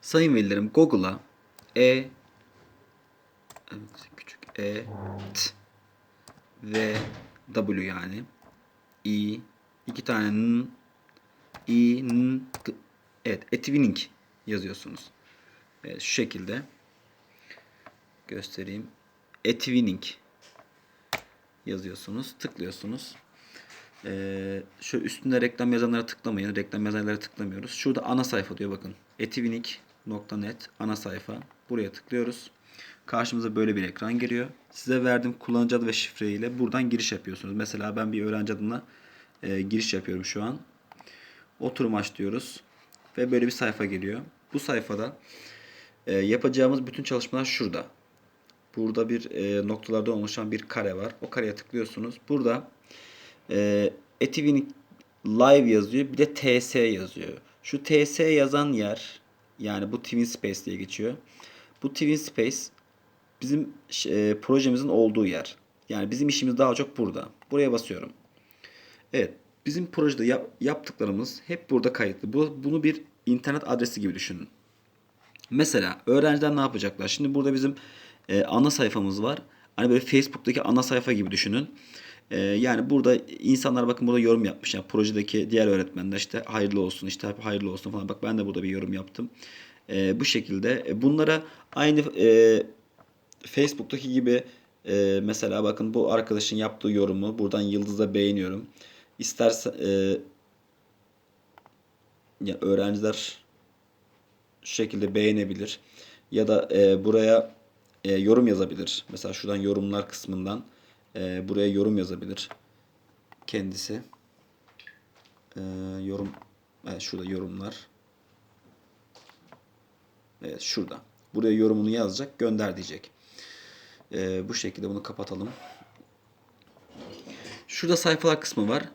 Sayın velilerim Google'a E küçük E T V W yani I iki tane N I N G Evet, Etwinning yazıyorsunuz. Evet, şu şekilde göstereyim. Etwinning yazıyorsunuz, tıklıyorsunuz. Ee, şu üstünde reklam yazanlara tıklamayın. Reklam yazanlara tıklamıyoruz. Şurada ana sayfa diyor bakın. etwinik.net ana sayfa. Buraya tıklıyoruz. Karşımıza böyle bir ekran geliyor. Size verdiğim kullanıcı adı ve şifreyle buradan giriş yapıyorsunuz. Mesela ben bir öğrenci adına e, giriş yapıyorum şu an. Oturum aç. Ve böyle bir sayfa geliyor. Bu sayfada e, yapacağımız bütün çalışmalar şurada. Burada bir e, noktalardan oluşan bir kare var. O kareye tıklıyorsunuz. Burada e, Etivinik Live yazıyor. Bir de TS yazıyor. Şu TS yazan yer yani bu Twin Space diye geçiyor. Bu Twin Space bizim e, projemizin olduğu yer. Yani bizim işimiz daha çok burada. Buraya basıyorum. Evet. Bizim projede yap- yaptıklarımız hep burada kayıtlı. Bu, bunu bir internet adresi gibi düşünün. Mesela öğrenciler ne yapacaklar? Şimdi burada bizim e, ana sayfamız var. Hani böyle Facebook'taki ana sayfa gibi düşünün. E, yani burada insanlar bakın burada yorum yapmış. Yani projedeki diğer öğretmenler işte hayırlı olsun işte hayırlı olsun falan. Bak ben de burada bir yorum yaptım. E, bu şekilde e, bunlara aynı e, Facebook'taki gibi e, mesela bakın bu arkadaşın yaptığı yorumu buradan yıldızla beğeniyorum. İsterse e, ya öğrenciler şu şekilde beğenebilir. Ya da e, buraya e, yorum yazabilir. Mesela şuradan yorumlar kısmından e, buraya yorum yazabilir. Kendisi. E, yorum evet, şurada yorumlar. Evet şurada. Buraya yorumunu yazacak, gönder diyecek. E, bu şekilde bunu kapatalım. Şurada sayfalar kısmı var.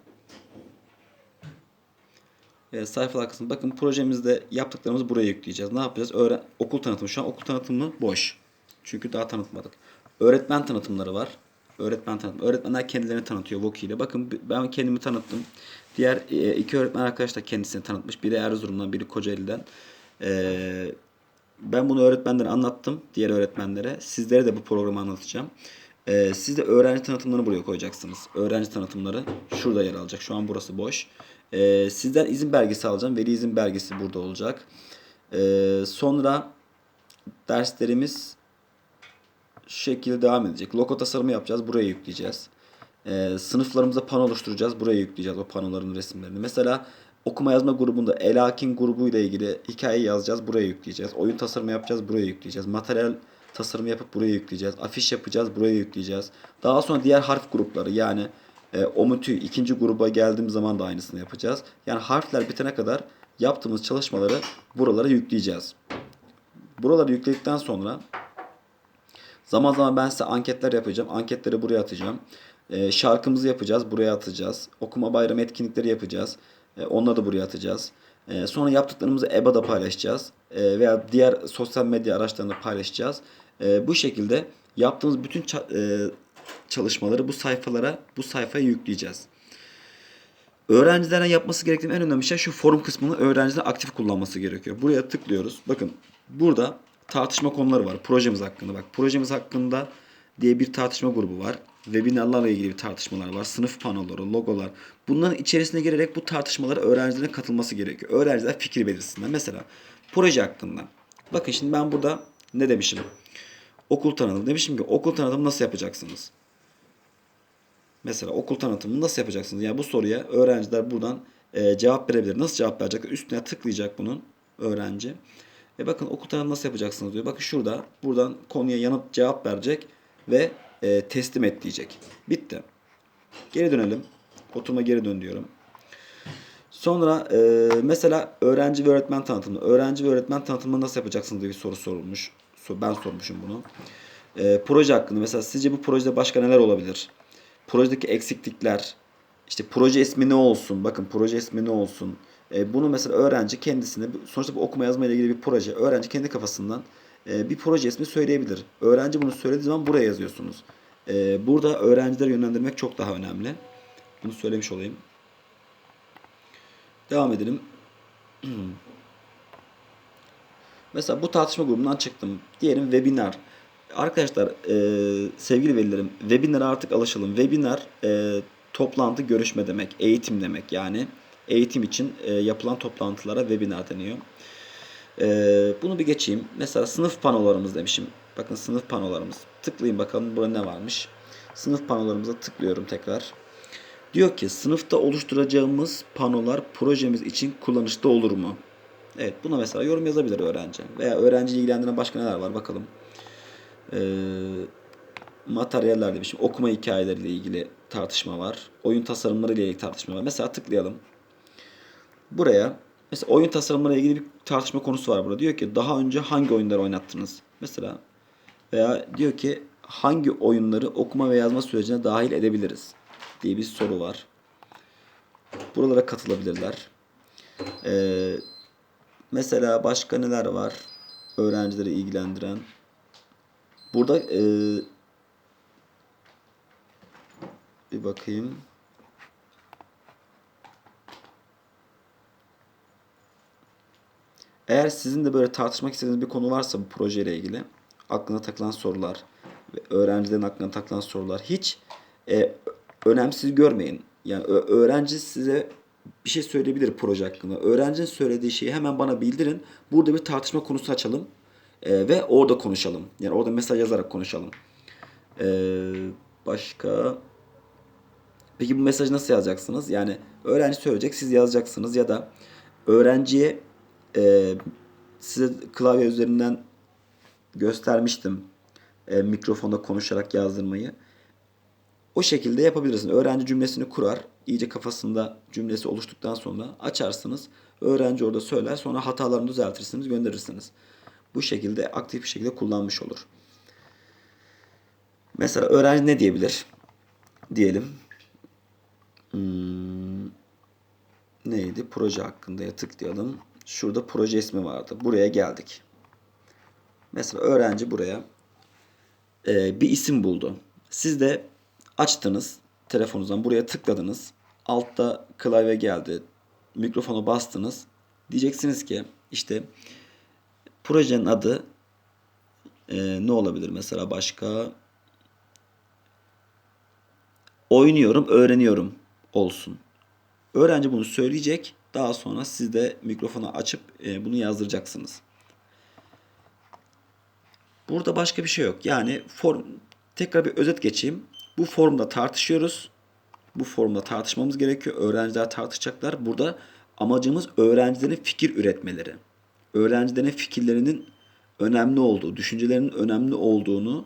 E, sayfalar kısmı. Bakın projemizde yaptıklarımızı buraya yükleyeceğiz. Ne yapacağız? Öğren okul tanıtımı. Şu an okul tanıtımı boş. Çünkü daha tanıtmadık. Öğretmen tanıtımları var. Öğretmen tanıtım. Öğretmenler kendilerini tanıtıyor Voki ile. Bakın ben kendimi tanıttım. Diğer e, iki öğretmen arkadaş da kendisini tanıtmış. Biri Erzurum'dan, biri Kocaeli'den. E, ben bunu öğretmenlere anlattım. Diğer öğretmenlere. Sizlere de bu programı anlatacağım. E, siz de öğrenci tanıtımlarını buraya koyacaksınız. Öğrenci tanıtımları şurada yer alacak. Şu an burası boş. E, sizden izin belgesi alacağım. Veli izin belgesi burada olacak. E, sonra derslerimiz şu şekilde devam edecek. Logo tasarımı yapacağız. Buraya yükleyeceğiz. Ee, sınıflarımıza pano oluşturacağız. Buraya yükleyeceğiz o panoların resimlerini. Mesela okuma yazma grubunda Elakin grubuyla ilgili hikaye yazacağız. Buraya yükleyeceğiz. Oyun tasarımı yapacağız. Buraya yükleyeceğiz. Materyal tasarımı yapıp buraya yükleyeceğiz. Afiş yapacağız. Buraya yükleyeceğiz. Daha sonra diğer harf grupları yani e, Omutü ikinci gruba geldiğim zaman da aynısını yapacağız. Yani harfler bitene kadar yaptığımız çalışmaları buralara yükleyeceğiz. Buraları yükledikten sonra Zaman zaman ben size anketler yapacağım. Anketleri buraya atacağım. Ee, şarkımızı yapacağız. Buraya atacağız. Okuma bayramı etkinlikleri yapacağız. Ee, onları da buraya atacağız. Ee, sonra yaptıklarımızı EBA'da paylaşacağız. Ee, veya diğer sosyal medya araçlarında paylaşacağız. Ee, bu şekilde yaptığımız bütün e, çalışmaları bu sayfalara, bu sayfaya yükleyeceğiz. Öğrencilerin yapması gereken en önemli şey şu forum kısmını öğrencilerin aktif kullanması gerekiyor. Buraya tıklıyoruz. Bakın burada tartışma konuları var. Projemiz hakkında. Bak projemiz hakkında diye bir tartışma grubu var. Webinarlarla ilgili bir tartışmalar var. Sınıf panoları, logolar. Bunların içerisine girerek bu tartışmalara öğrencilerin katılması gerekiyor. Öğrenciler fikir belirsinler. Mesela proje hakkında. Bakın şimdi ben burada ne demişim? Okul tanıtımı. Demişim ki okul tanıtımı nasıl yapacaksınız? Mesela okul tanıtımını nasıl yapacaksınız? Yani bu soruya öğrenciler buradan e, cevap verebilir. Nasıl cevap verecek? Üstüne tıklayacak bunun öğrenci. E bakın okul tanıtımı nasıl yapacaksınız diyor. Bakın şurada buradan konuya yanıt cevap verecek ve e, teslim et diyecek. Bitti. Geri dönelim. Oturuma geri dön diyorum. Sonra e, mesela öğrenci ve öğretmen tanıtımı. Öğrenci ve öğretmen tanıtımını nasıl yapacaksınız diye bir soru sorulmuş. So- Ben sormuşum bunu. E, proje hakkında mesela sizce bu projede başka neler olabilir? Projedeki eksiklikler, işte proje ismi ne olsun? Bakın proje ismi ne olsun? E, bunu mesela öğrenci kendisine sonuçta bu okuma yazma ile ilgili bir proje. Öğrenci kendi kafasından e, bir proje ismi söyleyebilir. Öğrenci bunu söylediği zaman buraya yazıyorsunuz. E, burada öğrencileri yönlendirmek çok daha önemli. Bunu söylemiş olayım. Devam edelim. Mesela bu tartışma grubundan çıktım. Diyelim webinar. Arkadaşlar sevgili velilerim webinara artık alışalım. Webinar toplantı görüşme demek. Eğitim demek yani. Eğitim için e, yapılan toplantılara webinar deniyor. E, bunu bir geçeyim. Mesela sınıf panolarımız demişim. Bakın sınıf panolarımız. Tıklayın bakalım burada ne varmış. Sınıf panolarımıza tıklıyorum tekrar. Diyor ki sınıfta oluşturacağımız panolar projemiz için kullanışlı olur mu? Evet buna mesela yorum yazabilir öğrenci. Veya öğrenciyi ilgilendiren başka neler var bakalım. Ee, materyaller demişim. Okuma hikayeleriyle ilgili tartışma var. Oyun tasarımları ile ilgili tartışma var. Mesela tıklayalım. Buraya mesela oyun tasarımları ile ilgili bir tartışma konusu var burada. Diyor ki daha önce hangi oyunları oynattınız? Mesela veya diyor ki hangi oyunları okuma ve yazma sürecine dahil edebiliriz? diye bir soru var. Buralara katılabilirler. Ee, mesela başka neler var? Öğrencileri ilgilendiren. Burada e, bir bakayım. Eğer sizin de böyle tartışmak istediğiniz bir konu varsa bu projeyle ilgili aklına takılan sorular ve öğrencilerin aklına takılan sorular hiç e, önemsiz görmeyin. Yani öğrenci size bir şey söyleyebilir proje hakkında. Öğrencinin söylediği şeyi hemen bana bildirin. Burada bir tartışma konusu açalım e, ve orada konuşalım. Yani orada mesaj yazarak konuşalım. E, başka Peki bu mesajı nasıl yazacaksınız? Yani öğrenci söyleyecek, siz yazacaksınız ya da öğrenciye e, size klavye üzerinden göstermiştim e, mikrofonda konuşarak yazdırmayı. O şekilde yapabilirsiniz. Öğrenci cümlesini kurar. iyice kafasında cümlesi oluştuktan sonra açarsınız. Öğrenci orada söyler. Sonra hatalarını düzeltirsiniz, gönderirsiniz. Bu şekilde aktif bir şekilde kullanmış olur. Mesela öğrenci ne diyebilir? Diyelim. Hmm, neydi? Proje hakkında ya tıklayalım. Şurada proje ismi vardı. Buraya geldik. Mesela öğrenci buraya e, bir isim buldu. Siz de açtınız telefonunuzdan buraya tıkladınız. Altta klavye geldi. Mikrofonu bastınız. Diyeceksiniz ki işte projenin adı e, ne olabilir mesela başka oynuyorum, öğreniyorum olsun. Öğrenci bunu söyleyecek. Daha sonra siz de mikrofonu açıp e, bunu yazdıracaksınız. Burada başka bir şey yok. Yani form tekrar bir özet geçeyim. Bu formda tartışıyoruz. Bu formda tartışmamız gerekiyor. Öğrenciler tartışacaklar. Burada amacımız öğrencilerin fikir üretmeleri. Öğrencilerin fikirlerinin önemli olduğu, düşüncelerinin önemli olduğunu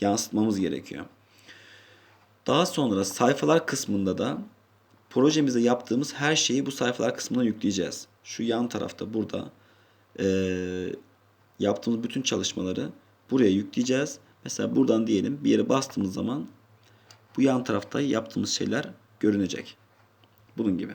yansıtmamız gerekiyor. Daha sonra sayfalar kısmında da projemizde yaptığımız her şeyi bu sayfalar kısmına yükleyeceğiz. Şu yan tarafta burada eee, yaptığımız bütün çalışmaları buraya yükleyeceğiz. Mesela buradan diyelim bir yere bastığımız zaman bu yan tarafta yaptığımız şeyler görünecek. Bunun gibi.